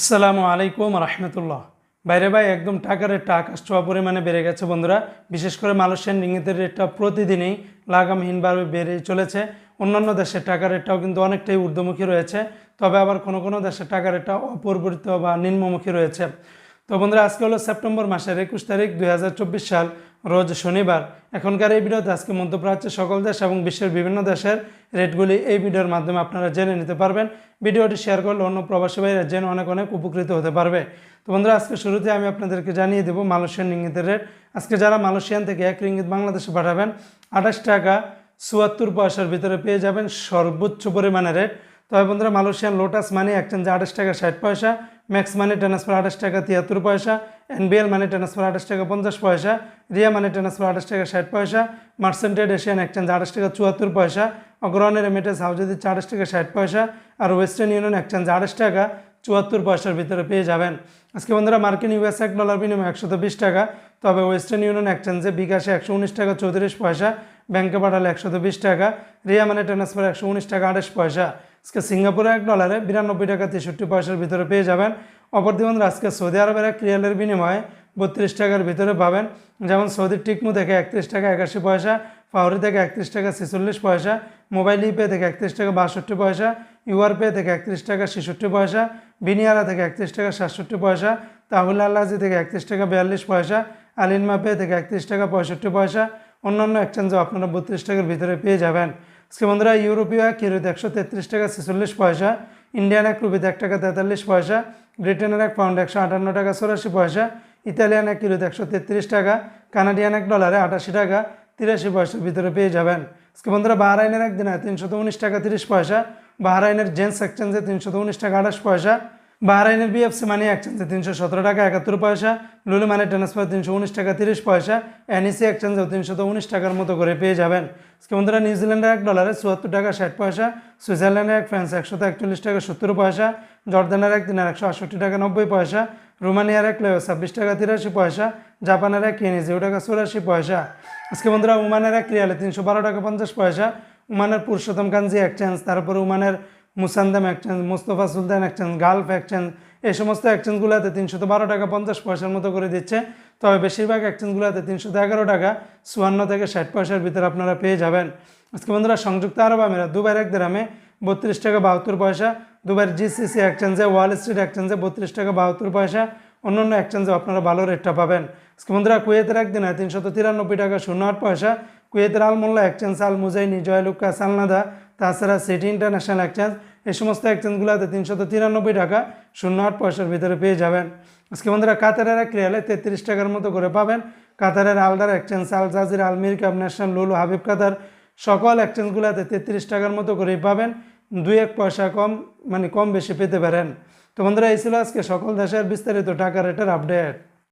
আসসালামু আলাইকুম রহমতুল্লাহ। বাইরে ভাই, একদম টাকার রেটটা আকাশ ছোঁয়া পরিমাণে বেড়ে গেছে বন্ধুরা। বিশেষ করে মালয়েশিয়ান রিঙ্গিতের রেটটা প্রতিদিনই লাগামহীনভাবে বেড়ে চলেছে। অন্যান্য দেশের টাকার রেটটাও কিন্তু অনেকটাই ঊর্ধ্বমুখী রয়েছে। তবে আবার কোনো কোনো দেশের টাকার রেটটা অপরিবর্তিত বা নিম্নমুখী রয়েছে। তো বন্ধুরা, আজকে হলো সেপ্টেম্বর মাসের একুশ তারিখ দুই হাজার চব্বিশ সাল, রোজ শনিবার। এখনকার এই ভিডিওতে আজকে মধ্যপ্রাচ্যের সকল দেশ এবং বিশ্বের বিভিন্ন দেশের রেটগুলি এই ভিডিওর মাধ্যমে আপনারা জেনে নিতে পারবেন। ভিডিওটি শেয়ার করলে অন্য প্রবাসী ভাইরা জেনে অনেক অনেক উপকৃত হতে পারবে। তো বন্ধুরা, আজকে শুরুতে আমি আপনাদেরকে জানিয়ে দেবো মালয়েশিয়ান রিঙ্গিতের রেট। আজকে যারা মালয়েশিয়ান থেকে এক রিঙ্গিত বাংলাদেশে পাঠাবেন, আঠাশ টাকা চুয়াত্তর পয়সার ভিতরে পেয়ে যাবেন সর্বোচ্চ পরিমাণে রেট। তবে বন্ধুরা, মালয়েশিয়ান লোটাস মানি এক্সচেঞ্জে আঠাশ টাকা ষাট পয়সা ম্যাক্স মানি ট্রান্সফার আঠাশ টাকা তিয়াত্তর পয়সা এনবিএল মানি ট্রান্সফার আঠাশ টাকা পঞ্চাশ পয়সা রিয়া মানি ট্রান্সফার আঠাশ টাকা ষাট পয়সা মার্সেন্টেড এশিয়ান এক্সচেঞ্জ আঠাশ টাকা চুয়াত্তর পয়সা অগ্রহণের রেমিটেন্স হাউজে দিচ্ছে আঠাশ টাকা ষাট পয়সা আর ওয়েস্টার্ন ইউনিয়ন এক্সচেঞ্জ আঠাশ টাকা চুয়াত্তর পয়সার ভিতরে পেয়ে যাবেন। আজকে বন্ধুরা মার্কিন ইউএস এক ডলার বিনিময় একশত বিশ টাকা, তবে ওয়েস্টার্ন ইউনিয়ন এক্সচেঞ্জে বিকাশে একশো উনিশ টাকা চৌত্রিশ পয়সা, ব্যাংকে পাঠালে একশত বিশ টাকা রিয়া মানে ট্রান্সফার একশো উনিশ টাকা আঠাশ পয়সা। আজকে সিঙ্গাপুরে এক ডলারে বিরানব্বই টাকা তেষট্টি পয়সার ভিতরে পেয়ে যাবেন। অপরদি বন্ধুরা, আজকে সৌদি আরবের এক রিয়ালের বিনিময়ে বত্রিশ টাকার ভিতরে পাবেন। যেমন সৌদির টিকমু থেকে একত্রিশ টাকা একাশি পয়সা ফাউরি থেকে একত্রিশ টাকা ছেচল্লিশ পয়সা, মোবাইল ইপে থেকে একত্রিশ টাকা বাষট্টি পয়সা ইউআর পে থেকে একত্রিশ টাকা ছেষট্টি পয়সা, বিনিয়ারা থেকে একত্রিশ টাকা সাতষট্টি পয়সা, তাহুল আল্লাজি থেকে একত্রিশ টাকা বিয়াল্লিশ পয়সা আলিনমা পে থেকে একত্রিশ টাকা পঁয়ষট্টি পয়সা, অন্যান্য এক্সচেঞ্জও আপনারা বত্রিশ টাকার ভিতরে পেয়ে যাবেন। আজকে বন্ধুরা ইউরোপীয় এক ইউরোতে একশো তেত্রিশ টাকা, ছেচল্লিশ পয়সা। ইন্ডিয়ান এক রুপিতে এক টাকা, তেতাল্লিশ পয়সা। ব্রিটেনের এক পাউন্ড একশো আটান্ন টাকা, চৌরাশি পয়সা। ইতালিয়ান এক কিলোতে একশো তেত্রিশ টাকা, কানাডিয়ান এক ডলারে আটাশি টাকা, তিরাশি পয়সার ভিতরে পেয়ে যাবেন। আজকে বন্ধুরা বাহারাইনের একদিনে তিনশত উনিশ টাকা, তিরিশ পয়সা। বাহারাইনের জেন্টস এক্সচেঞ্জে তিনশত উনিশ টাকা, আঠাশ পয়সা। বাহরাইনের বিএফসি মানি এক্সচেঞ্জে তিনশো সতেরো টাকা, একাত্তর পয়সা, লুলু মানি ট্রান্সফার তিনশো উনিশ টাকা, তিরিশ পয়সা, এনইসি এক্সচেঞ্জেও তিনশত উনিশ টাকার মতো করে পেয়ে যাবেন। আজকে বন্ধুরা নিউজিল্যান্ডের এক ডলারে চুয়াত্তর টাকা, ষাট পয়সা সুইজারল্যান্ডের এক ফ্রান্স একশত একচল্লিশ টাকা, সত্তর পয়সা, জর্দানের এক দিনের একশো আটষট্টি টাকা, নব্বই পয়সা, রোমানিয়ার এক লেও ছাব্বিশ টাকা, তিরাশি পয়সা, জাপানের এক কেনি জিরো টাকা, চৌরাশি পয়সা। আজকে বন্ধুরা উমানের এক রিয়ালে তিনশো বারো টাকা, পঞ্চাশ পয়সা উমানের পুরুষোত্তম কাঞ্জি এক্সচেঞ্জ তারপরে উমানের Musandam exchange Mustafa Sultan exchange Gulf exchange এই সমস্ত এক্সচেঞ্জগুলোতে তিনশত বারো টাকা পঞ্চাশ পয়সার মতো করে দিচ্ছে। তবে বেশিরভাগ এক্সচেঞ্জগুলোতে তিনশত এগারো টাকা, চুয়ান্ন থেকে ষাট পয়সার ভিতরে আপনারা পেয়ে যাবেন। আজকে বন্ধুরা, সংযুক্ত আরব আমিরাত দুবার এক দেরামে বত্রিশ টাকা বাহাত্তর পয়সা দুবার জিসিসি এক্সচেঞ্জে ওয়াল স্ট্রিট এক্সচেঞ্জে বত্রিশ টাকা বাহাত্তর পয়সা, অন্যান্য এক্সচেঞ্জে আপনারা ভালো রেটটা পাবেন। আজকে বন্ধুরা, কুয়েতের একদিনে তিনশত তিরানব্বই টাকা শূন্য আট পয়সা, কুয়েতের আলমোল্লা এক্সচেঞ্জ আল মুজাইনি জয়লুক্কা সালনাদা তাছাড়া সিটি ইন্টারন্যাশনাল এক্সচেঞ্জ এই সমস্ত এক্সচেঞ্জগুলোতে তিনশত তিরানব্বই টাকা শূন্য আট পয়সার ভিতরে পেয়ে যাবেন। আজকে বন্ধুরা কাতারের এক রিয়ালে তেত্রিশ টাকার মতো করে পাবেন। কাতারের আলদার এক্সচেঞ্জ আল জাজির আলমির কাপ ন্যাশনাল লুলু হাবিব কাতার সকল এক্সচেঞ্জগুলোতে তেত্রিশ টাকার মতো করেই পাবেন। দুই এক পয়সা কম মানে কম বেশি পেতে পারেন। তো বন্ধুরা, এই ছিল আজকে সকল দেশের বিস্তারিত টাকা রেটের আপডেট